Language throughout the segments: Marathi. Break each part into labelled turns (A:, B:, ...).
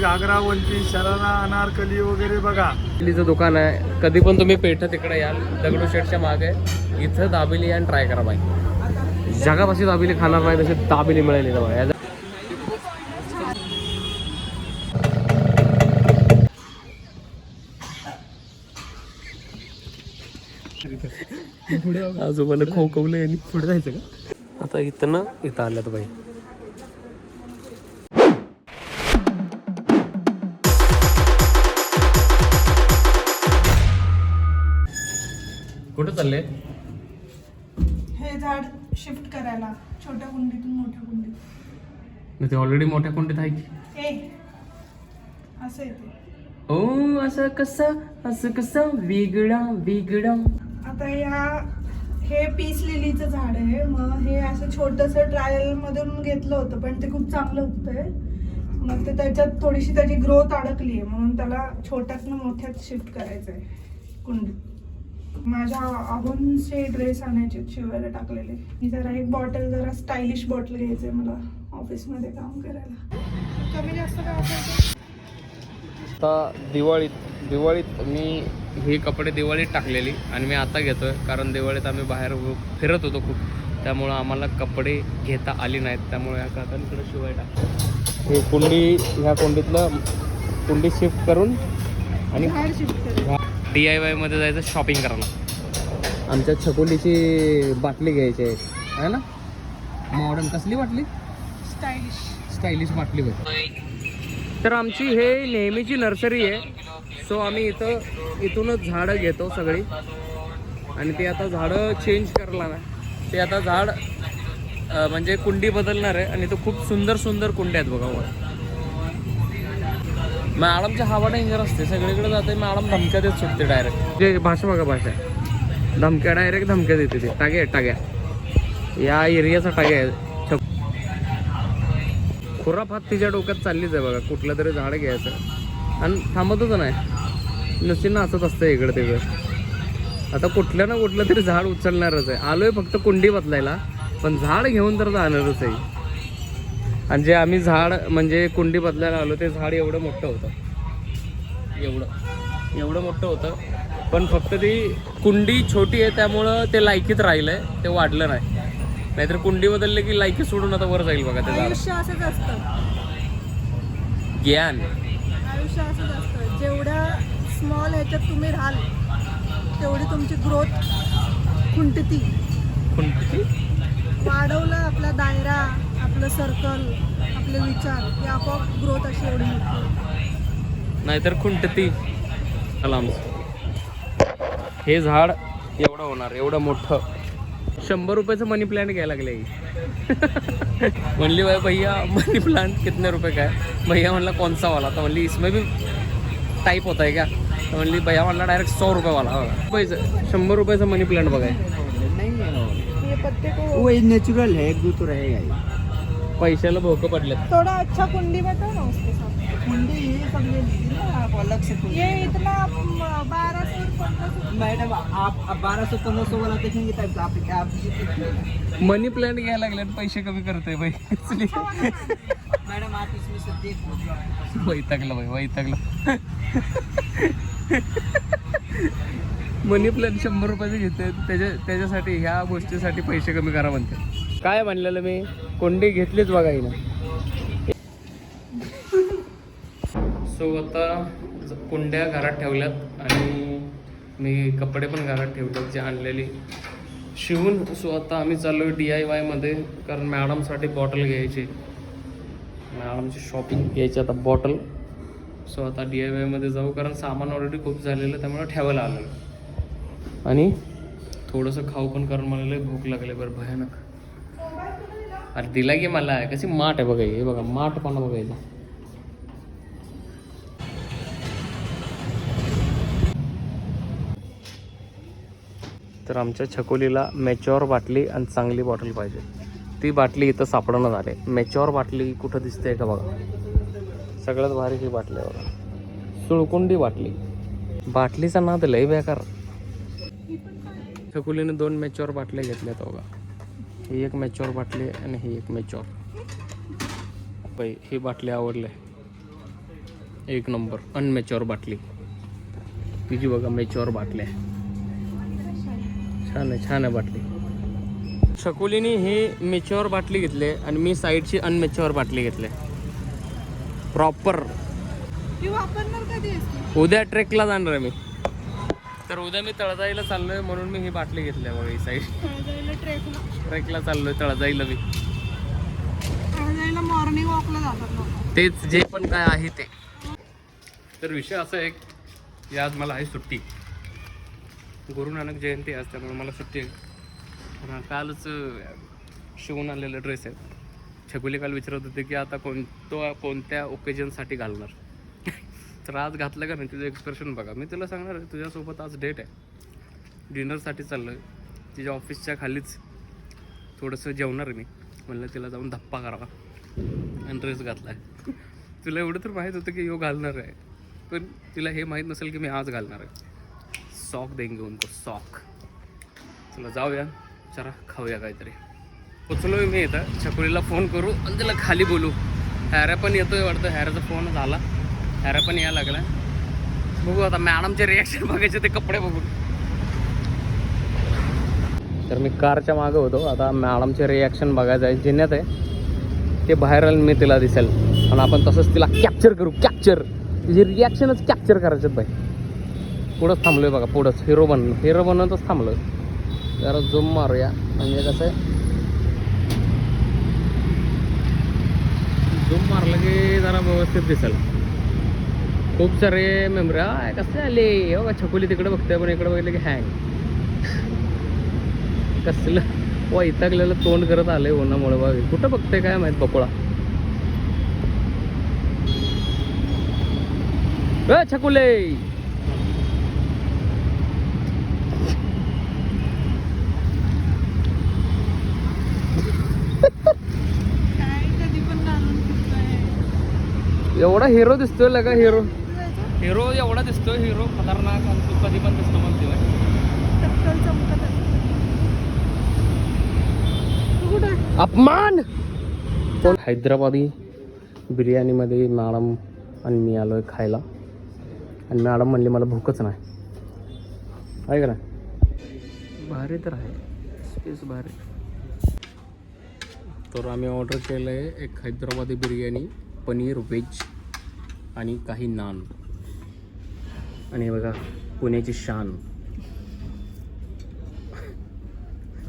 A: घागरावंती शरारा अनारकली वगैरे बघा.
B: दाबेलीचं दुकान आहे. कधी पण तुम्ही पेठ तिकडे याल दगडूशेठच्या मागे इथं दाबेली आणि ट्राय करा बाई. जगापाशी दाबेली खाणार नाही तशी दाबेली मिळाली इथं बघा. आजोबाला खोकवलं आणि पुढे जायचं का? आता इथं ना इथं आल्यात बाई. कुठं चालले?
C: हे झाड शिफ्ट करायला छोट्या कुंडीतून मोठ्या कुंडीत.
B: ते ऑलरेडी मोठ्या कुंडीत आहे की?
C: हे असं येते
B: ओ असं कसं असं कसं? वेगळा वेगळा.
C: आता ह्या हे पीस लिलीचं झाड आहे. मग हे असं छोटस ट्रायल मधून घेतलं होतं पण ते खूप चांगलं उगतंय मग ते त्याच्यात थोडीशी त्याची ग्रोथ अडकली आहे म्हणून त्याला छोट्यातनं मोठ्यात शिफ्ट करायचं आहे कुंडीत. माझ्या आहोंचे ड्रेस आणायचे शिवायला टाकलेले. मी जरा एक बॉटल जरा स्टायलिश बॉटल घ्यायचंय मला ऑफिसमध्ये काम करायला. कमी जास्त काय
B: आता दिवाळीत दिवाळीत मी हे कपडे दिवाळीत टाकलेली आणि मी आता घेतोय. कारण दिवाळीत आम्ही बाहेर फिरत होतो खूप. त्यामुळं आम्हाला कपडे घेता आली नाहीत. त्यामुळे या काकांकडे शिवाय टाक हे कुंडी ह्या कुंडीतलं कुंडी शिफ्ट करून आणि डी आय वायमध्ये जायचं शॉपिंग करायला. आमच्या छकोलीची बाटली घ्यायची आहे. है ना? मॉडर्न कसली बाटली?
C: स्टायलिश
B: स्टायलिश बाटली बघ तर आमची हे नेहमीची नर्सरी आहे. सो आम्ही इथं इथूनच झाडं घेतो सगळी. आणि ते आता झाडं चेंज करला ना ते आता झाड म्हणजे कुंडी बदलणार आहे. आणि तो खूप सुंदर सुंदर कुंड्या आहेत बघा वर. मॅडमची हवा डेंजर असते. सगळीकडे जाते मॅडम धमक्या देत सुटते डायरेक्ट जे भाषा बघा भाषा. धमक्या डायरेक्ट धमक्या देते ते. टाग्या आहेत, टाग्या या एरियाचा टाग्या आहे. खुराफात तिच्या डोक्यात चाललीच आहे बघा. कुठलं तरी झाड घ्यायचं. आणि थांबतच नाही. नुसती नाचत असतं इकडं तिकडं. आता कुठलं ना कुठलं तरी झाड उचलणारच आहे. आलोय फक्त कुंडी बदलायला. पण झाड घेऊन तर जाणारच आहे. आणि जे आम्ही झाड म्हणजे कुंडी बदलायला आलो ते झाड एवढं मोठं होतं. एवढं. एवढं मोठं होतं. पण फक्त ती कुंडी छोटी आहे त्यामुळं ते लायकीत राहिलं आहे ते वाढलं नाही. नाहीतर कुंडी बदलली की लायकी सोडून आता वर जाईल बघा ते झाड. ज्ञान.
C: आयुष्य असंच असतं. जेवढ्या स्मॉल ह्याच्यात तुम्ही राहाल तेवढी तुमची ग्रोथ खुंटती.
B: कुंडी
C: वाढवलं आपला दायरा. आपलं सर्कल आपले विचार हे आपोआप ग्रोथ अशी एवढी होते.
B: नाहीतर खुंटती अलार्म हे झाड एवढं होणार एवढं मोठं. शंभर रुपयाचं मनी प्लांट घ्यायला लागले म्हणली बाय भैया मनी प्लांट कितने रुपये का है भैया म्हणला कौन सा वाला तर म्हणली इसमें भी टाईप होता है क्या? तर म्हणली भैया म्हणला डायरेक्ट सौ रुपये वाला रुपयाचं शंभर रुपयाचं मनी प्लांट बघाय.
C: को
D: वो नेचुरल है एक दो तो रहेगा ही
B: पैशाला भोकं पडलेत.
C: थोड़ा अच्छा कुंडी बताओ ना उसके साथ.
D: कुंडी ये सब ले लीजिए ना आप अलग से कुंडी
C: ये इतना बारह सौ पंद्रह सौ
D: मैडम आप अब बारह सौ पंद्रह सौ वाला देखेंगे तब आप आप जितने-
B: मनी प्लांट घ्यायला लागले आणि पैसे कमी करते बाई.
D: मैडम आप इसमें से देख लो
B: वैतागलं बाई वैतागलं. मनी प्लॅन शंभर रुपयाचे घेते त्याच्या त्याच्यासाठी ह्या गोष्टीसाठी पैसे कमी करा म्हणते काय म्हणलेलं मी? कोंडी घेतलीच बघा हिनं. सो आता कुंड्या घरात ठेवल्यात आणि मी कपडे पण घरात ठेवलेत जे आणलेली. शिवून सो आता आम्ही चाललो आहे डी आय वायमध्ये कारण मॅडमसाठी बॉटल घ्यायची. मॅडमची शॉपिंग घ्यायची आता बॉटल. सो आता डी आय वायमध्ये जाऊ कारण सामान ऑलरेडी खूप झालेलं त्यामुळे ठेवायला आलं आणि थोडंसं खाऊ पण कारण मला भूक लागली बरं भयानक. अरे दिला की मला. कशी माठ आहे बघा हे. बघा माठ पण बघायचा? तर आमच्या छकोलीला मॅच्युअर बाटली आणि चांगली बॉटल पाहिजे. ती बाटली इथं सापडणं झाले मॅच्युअर बाटली कुठं दिसते का बघा? सगळ्यात भारी ही बाटली आहे बघा. सुळकुंडी बाटली. बाटलीचा नाद लय बेकार. छकुलीने दोन मॅच्युअर बाटल्या घेतल्यात बघा. ही एक मॅच्युअर बाटली आणि ही एक मॅच्युअर. बाई ही बाटली आवडली एक नंबर अनमॅच्युअर बाटली. तिची बघा मॅच्युअर बाटली आहे. छान आहे छान आहे बाटली. शकुलीनी ही मेच्युअर बाटली घेतली आणि मी साईडची अनमेच्युअर बाटली घेतली. प्रॉपर उद्या ट्रेकला जाणार आहे मी. तर उद्या मी तळजाईला चाललोय म्हणून मी ही बाटली घेतली आहे बघा ही साईड
C: ट्रेकला.
B: ट्रेकला चाललोय तळजाईला मी.
C: मॉर्निंग वॉकला जातात
B: तेच जे पण काय आहे ते. तर विषय असा आहे की आज मला आहे सुट्टी. गुरु नानक जयंती आज त्यामुळे मला सुट्टी आहे. कालच शिवून आलेला ड्रेस आहे. छकुली काल विचारत होते की आता कोणतो कोणत्या ओकेजनसाठी घालणार? तर आज घातलं का नाही तुझं एक्सप्रेशन बघा. मी तुला सांगणार आहे तुझ्यासोबत आज डेट आहे. डिनरसाठी चाललं आहे तिच्या ऑफिसच्या खालीच थोडंसं जेवणार मी. म्हणलं तिला जाऊन धप्पा करावा. आणि ड्रेस घातला आहे तुला एवढं तर माहीत होतं की यो घालणार आहे. पण तिला हे माहीत नसेल की मी आज घालणार आहे. सॉक देंगे उनको सॉक तुला जाऊया. जरा खाऊया काहीतरी. पोचलोय मी इथं. छकुलीला फोन करू आणि तिला खाली बोलू. हॅऱ्या पण येतोय वाटतं. हॅऱ्याचा फोन झाला. अरे पण यायला लागला. बघू आता मॅडमचे रिॲक्शन बघायचे ते कपडे बघून तर मी कारच्या मागं होतो. आता मॅडमचे रिॲक्शन बघायचं आहे जिन्यात आहे ते बाहेर आलं मी तिला दिसेल. आणि आपण तसंच तिला कॅप्चर करू. कॅप्चर तिची रिॲक्शनच कॅप्चर करायच्यात बाई. पुढंच थांबलोय बघा. पुढंच. हिरो बन हिरो बनवतच थांबलो जरा झूम मारूया. म्हणजे कसं आहे? झूम मारलं की जरा व्यवस्थित दिसेल. खूप सारे मेमरी. आहे कसे आले? हो का छकुली तिकडे बघते पण इकडे बघितलं की हँग कसलं? वैतागलेलं तोंड करत आलंय उन्हामुळे बघ. कुठं बघते काय माहीत बकोळा? छकुले! एवढा हिरो दिसतोय लगा हिरो हिरो एवढा दिसतोय हिरो खतरनाक आणि तू कधी पण दिसतो म्हणते
C: आहे. आहे?
B: अपमान! हैदराबादी बिर्याणीमध्ये मॅडम आणि मी आलोय खायला. आणि मॅडम म्हणली मला भूकच नाही. आहे का नाही? भारी तर आहे. स्पेस भारी. तर आम्ही ऑर्डर केलं आहे एक हैदराबादी बिर्याणी पनीर व्हेज आणि काही नान. आणि हे बघा पुण्याची शान.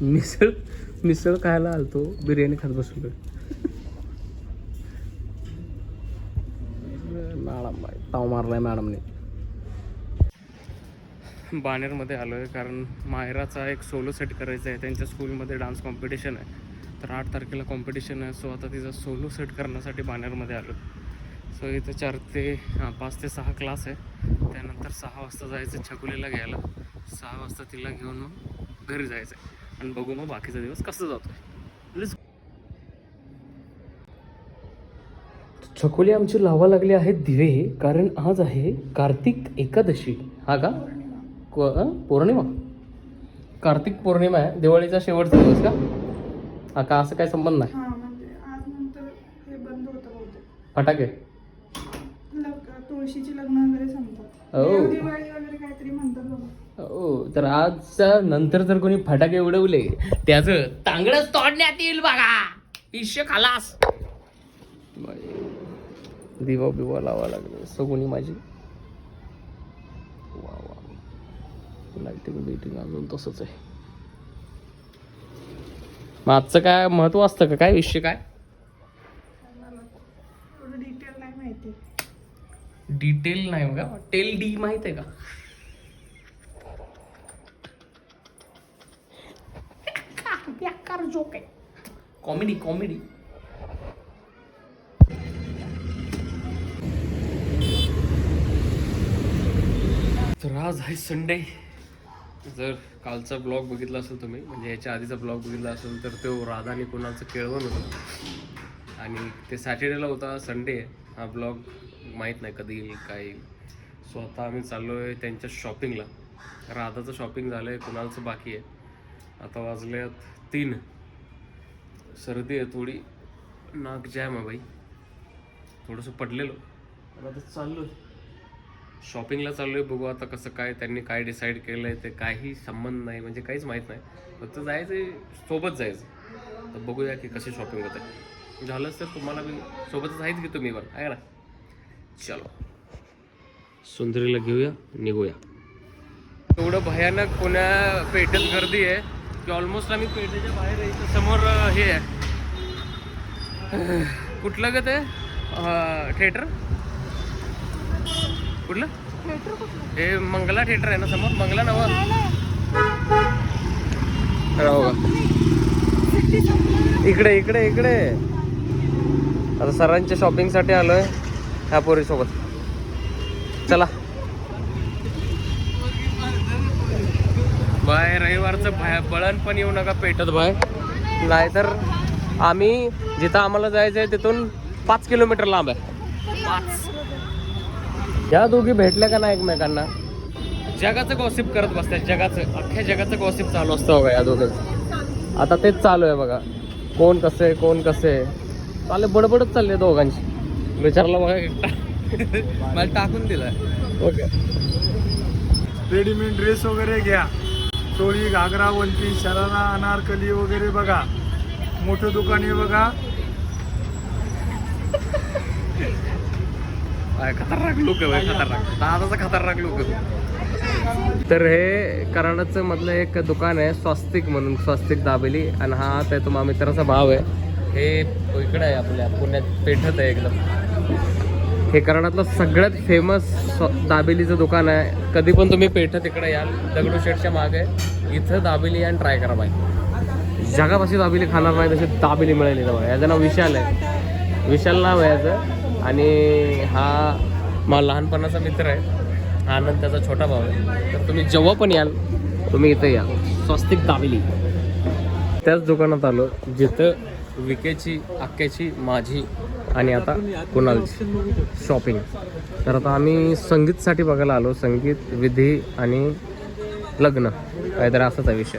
B: मिसळ मिसळ खायला आलतो बिर्याणी खात बसलो मॅडम ताव मारलाय मॅडमने. बानेरमध्ये आलो आहे कारण मायराचा एक सोलो सेट करायचा आहे. त्यांच्या स्कूलमध्ये डान्स कॉम्पिटिशन आहे. तर आठ तारखेला कॉम्पिटिशन आहे. सो आता तिचा सोलो सेट करण्यासाठी बानेरमध्ये आलो सो इथं चार ते पाच ते सहा क्लास आहे. त्यानंतर सहा वाजता जायचं छकुलीला घ्यायला. सहा वाजता तिला घेऊन मग घरी जायचं आहे. आणि बघू मग बाकीचा दिवस कसं जातो छकोली आमची लावा लागली आहेत दिवे कारण आज आहे कार्तिक एकादशी. हा का? पौर्णिमा. कार्तिक पौर्णिमा आहे. दिवाळीचा शेवटचा दिवस का? हा का? असं काय संबंध नाही.
C: हा म्हणजे आज नंतर हे बंद होतं बहुतेक.
B: फटाके?
C: तुळशीची लग्न वगैरे संपतात
B: हो.
C: देवदिवाळी वगैरे काहीतरी म्हणतात बघा
B: हो तर आजच्या नंतर जर कोणी फटाके उडवले त्याचं तांगडच तोडण्यात येईल बघा. इश्य खालास. दिवा बिवा लावा लागले. सगुनी माझी? वा वा. लाइटिंग बिटिंग अजून तसंच आहे. मग आजचं काय महत्त्व असतं का? काय विषय काय
C: थोडं डिटेल नाही माहिती
B: डिटेल नाही बघा. टेल डी माहीत आहे का? कॉमेडी कॉमेडी तर आज आहे संडे जर कालचा ब्लॉग बघितला असेल तुम्ही म्हणजे याच्या आधीचा ब्लॉग बघितला असेल तर तो राधा आणि कुणाचं केळवण होतं. आणि ते सॅटर्डेला होता संडे हा ब्लॉग माहीत नाही कधी येईल काय येईल. सो आता आम्ही चाललो आहे त्यांच्या शॉपिंगला राधाचं शॉपिंग झालं आहे कुणालचं बाकी आहे. आता वाजले तीन. सर्दी आहे थोडी. नाक जॅम आहे बाई थोडंसं पडलेलो. आता चाललोय. शॉपिंगला चाललोय बघू आता कसं काय त्यांनी काय डिसाईड केलंय ते काही संबंध नाही म्हणजे काहीच माहीत नाही. फक्त जायचं सोबत जायचं. तर बघूया की कशी शॉपिंग होते. झालंच तर तुम्हाला मी सोबतच आहेच की तुम्ही पण? आहे ना? चलो. सुंदरीला घेऊया निघूया. एवढं भयानक पुण्या पेठेत गर्दी आहे की ऑलमोस्ट आम्ही पेठेच्या बाहेर समोर हे आहे. कुठलं ग ते? थिएटर कुठलं? हे मंगला थिएटर आहे ना समोर? मंगला नवा? इकडे इकडे इकडे. आता सरांच्या शॉपिंगसाठी आलोय. ह्या पोरी सोबत चला. बाय रविवारचं बाय बळण पण येऊ नका पेटत बाय. नाहीतर आम्ही जिथं आम्हाला जायचं आहे तिथून पाच किलोमीटर लांब आहे. पाच. या दोघी भेटल्या का नाही एकमेकांना? जगाचं गॉसिप करत बसतात जगाचं अख्ख्या जगाचं गॉसिप चालू असतं बघा या दोघं आता तेच चालू आहे बघा. कोण कसं आहे कोण कसं आहे. चालले बडबडच चालले दोघांची. विचारला बघा एकटा मला टाकून दिलाय. ओके.
A: रेडीमेड ड्रेस वगैरे घ्या. चोळी घागरा वंटी शरारा अनारकली वगैरे बघा. मोठं दुकान आहे बघा.
B: काय खतरनाक लुक खतरनाक. दादाचा खतरनाक लुक आहे. तर हे कराडाचं मधलं एक दुकान आहे स्वस्तिक म्हणून स्वस्तिक दाबेली. आणि हा त्या तुम्हा मित्राचा भाव आहे. हे इकडे आहे आपल्या पुण्यात पेठत आहे एकदम. हे कराडातलं सगळ्यात फेमस दाबेलीचं दुकान आहे. कधी पण तुम्ही पेठ तिकडे याल दगडूशेठच्या मागे इथं दाबेली आणि ट्राय करा बाई. जगापाशी दाबेली खाणार नाही तशी दाबेली मिळेल इथं याचं नाव विशाल आहे. विशाल नाव आहे याचं. आणि हा माझा लहानपणाचा मित्र आहे. हा आनंद त्याचा छोटा भाऊ आहे. तर तुम्ही जेव्हा पण याल तुम्ही इथं या. स्वस्तिक दाबेली. त्याच दुकानात आलो जिथं विकेची अक्क्याची माझी आणि आता कुणालची शॉपिंग. तर आता आम्ही संगीतसाठी बघायला आलो. संगीत विधी आणि लग्न. काहीतरी असाच आहे विषय.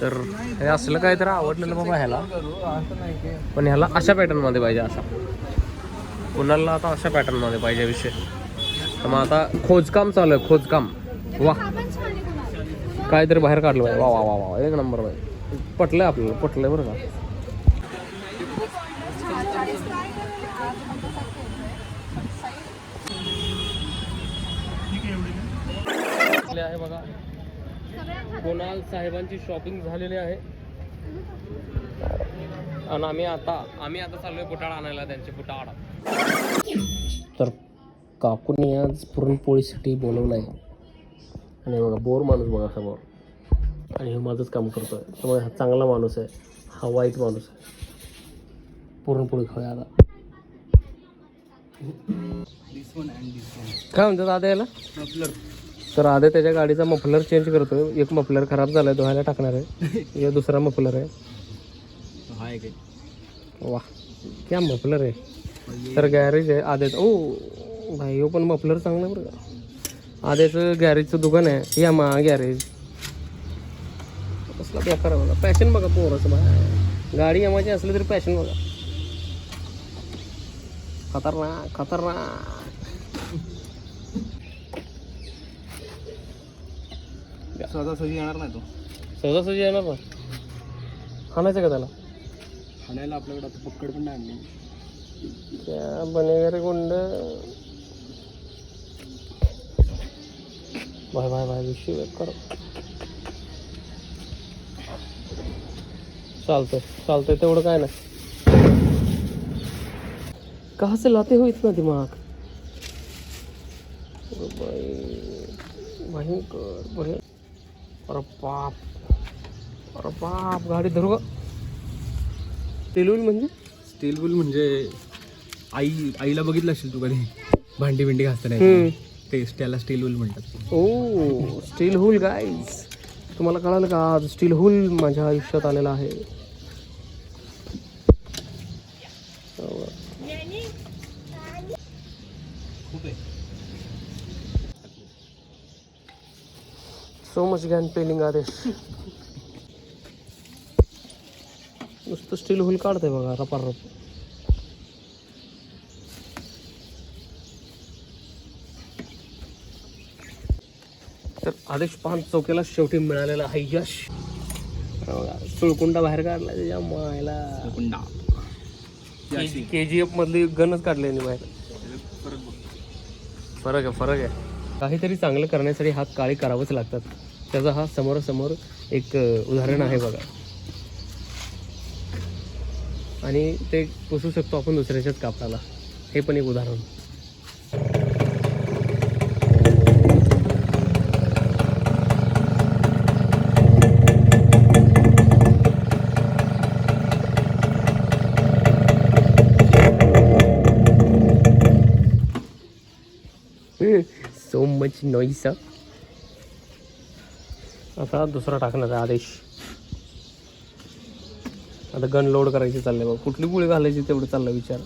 B: तर हे असलं काहीतरी आवडलेलं बाबा ह्याला. पण ह्याला अशा पॅटर्नमध्ये पाहिजे असा. कुणाला आता अशा पॅटर्नमध्ये पाहिजे विषय. तर मग आता खोजकाम चालू आहे. खोजकाम. वा. काहीतरी बाहेर काढलं पाहिजे. वा वा वा वा. एक नंबर पाहिजे पटलंय आपल्याला. आहे बरं का. बघा. कुणाल साहेबांची शॉपिंग झालेली आहे. आणि आम्ही आता आम्ही आता चाललोय बुटाळ आणायला त्यांचे बुटाळ तर काकूने आज पुरणपोळीसाठी बोलवलं आहे. आणि बघा बोर माणूस बघा समोर. आणि हे माझंच काम करतोय. त्यामुळे हा चांगला माणूस आहे. हा वाईट माणूस आहे. पुरणपोळी खाऊया आता. काय म्हणतात दादा याला? तर आधी त्याच्या गाडीचा मफलर चेंज करतोय. एक मफलर खराब झालाय धुवायला टाकणार आहे. हे दुसरा मफलर आहे. वा क्या मफलर आहे. तर गॅरेज आहे आधेच. ओ भाई हो पण मफलर चांगलं बरं का. आधेचं गॅरेजचं दुकान आहे यामा गॅरेज कसला बेकार आहे बघा पॅशन बघा पोराचं बघा गाडी यामाची असली तरी पॅशन बघा. खतरनाक खतरनाक.
D: सहजासहजी येणार नाही तो.
B: सहजासहजी येणार ना आणायचं का त्याला?
D: खाण्याला आपल्याकडे आता पक्कड पण नाही आणली.
B: त्या बनेगारी गुंड. भाई भाई भाई विषय कर. चालतंय चालतंय तेवढं काय नाही. कहाँ से लाते हो इतना दिमाग? अरे भाई भयंकर भय अरे बाप. अरे बाप गाडी धरू का? तेलून म्हणजे?
D: स्टील बुल म्हणजे आई आईला बघितलं असेल तू कधी? भांडी बिंडी घासताना. ते त्याला स्टील बुल म्हणतात.
B: ओ स्टील हुल गाईज तुम्हाला कळालं का? आज स्टील हुल माझ्या आयुष्यात आलेला आहे. सो मच गॅन पेलिंग आदेश नुसतं स्टील होईल काढतंय बघा रपारप तर आदेश पान चौकेला शेवटी मिळालेला आहे यश सुळकुंडा बाहेर काढला त्याच्या मायला के जी एफ मधली गणच काढले बाहेर. फरक आहे फरक आहे. काहीतरी चांगलं करण्यासाठी हात काळी करावंच लागतात. त्याचा हा समोरासमोर एक उदाहरण आहे बघा. आणि ते पुसू शकतो आपण दुसऱ्याच्याच कापडाला. हे पण एक उदाहरण. सो मच नॉईस आता दुसरा टाकण्याचा आदेश. आता गन लोड करायची चाललंय बघ. कुठली गोळी घालायची तेवढं चाललं विचार.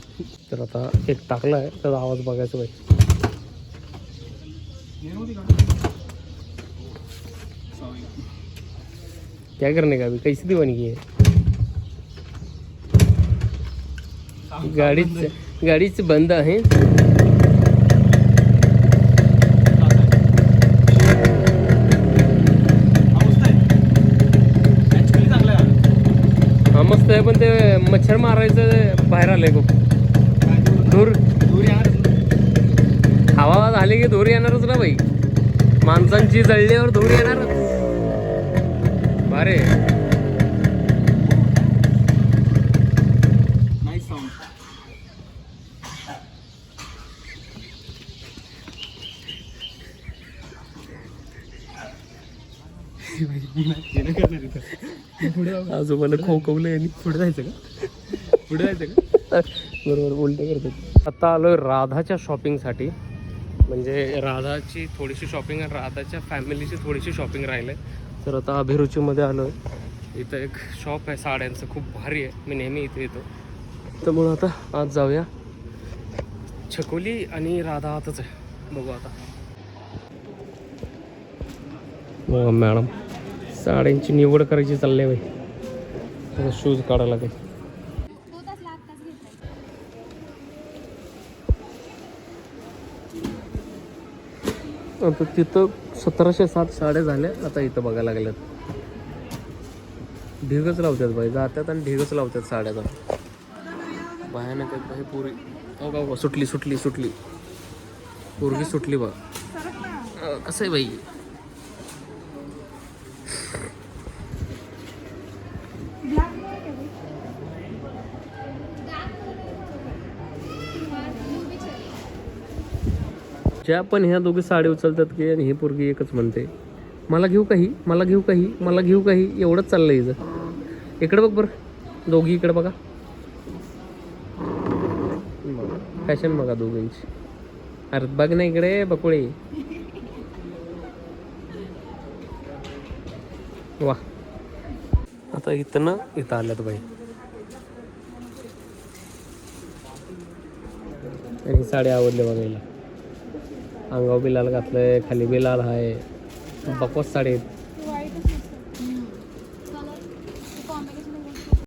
B: तर आता एक टाकला आहे त्याचा आवाज बघायचा बाई. काय करणे का बी? कैसी दीवानगी आहे? गाडीच गाडीच बंद आहे. मस्त आहे पण ते मच्छर मारायचं बाहेर आलंय खूप. धूर. हवा झाली की धूर येणारच ना बाई माणसांची जळल्यावर धूर येणारच. बारे आजोबाला खोकवलं यांनी
D: पुढे जायचं का? पुढे जायचं का?
B: बरोबर उलट करतात आता आलोय राधाच्या शॉपिंगसाठी म्हणजे राधाची थोडीशी शॉपिंग आणि राधाच्या फॅमिलीची थोडीशी शॉपिंग राहिलं आहे तर आता अभिरुचीमध्ये आलो आहे इथं एक शॉप आहे साड्यांचं. खूप भारी आहे. मी नेहमी इथे येतो. त्यामुळं आता आज जाऊया. छकोली आणि राधा आतच आहे. बघू आता. बघा मॅडम. साड्यांची निवड करायची चालली आहे बाई. शूज काढायला लागेल. आता तिथं सतराशे सात साड्या झाल्या आता इथं बघायला लागल्यात ढिगच लावतात बाई. जातात आणि ढिगच लावतात साड्या जातात भयानक आहेत बाई पुरी. हो, हो का सुटली सुटली सुटली. पोरगी सुटली बा कसं आहे बाई? ज्या पण ह्या दोघी साडी उचलतात की आणि ही पोरगी एकच म्हणते. मला घेऊ काही मला घेऊ काही मला घेऊ काही एवढंच चाललंय हिचं. इकडं बघ बरं. दोघी इकडं बघा. फॅशन बघा दोघींची. अरे बघ ना इकडे बकुळे. वा आता इथं ना इथं आल्यात बाई. आणि साडी आवडली बघायला. अंगावर बिलाल आहे खाली बिलाल आहे बकवास साडीत.